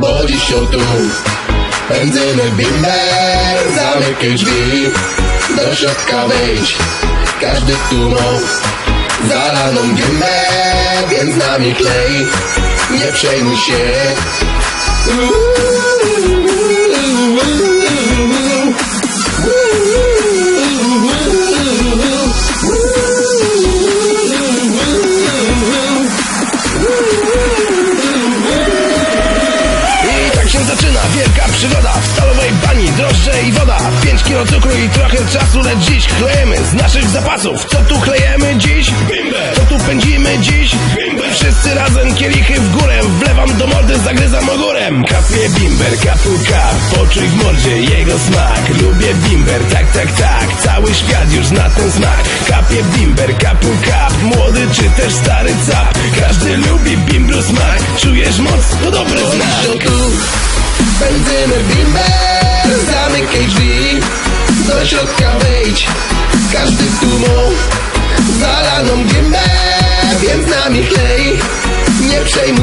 tu. Benzyny bimber Zamykaj drzwi. Do środka wejdź Każdy tu ma. Zalaną gębę Więc nami klej Nie przejmuj się się zaczyna. Wielka przygoda. W stalowej bani drożdże i woda. 5 kilo cukru i trochę czasu Lecz dziś chlejemy z naszych zapasów. Co tu chlejemy dziś? Bimber Co tu pędzimy dziś? Bimber Wszyscy razem kielichy w górę. Wlewam do mordy, zagryzam ogórem. Kapie bimber, kapu kap Poczuj w mordzie jego smak. Lubię bimber, tak, tak, tak. Cały świat już na ten smak. Kapie bimber, kapu kap Młody czy też stary cap. Każdy lubi bimbru smak. Czujesz moc? To dobry znak Benzyny bimber Zamykaj drzwi. Do środka wejdź Każdy tu ma Zalaną gębę Więc z nami klej Nie przejmuj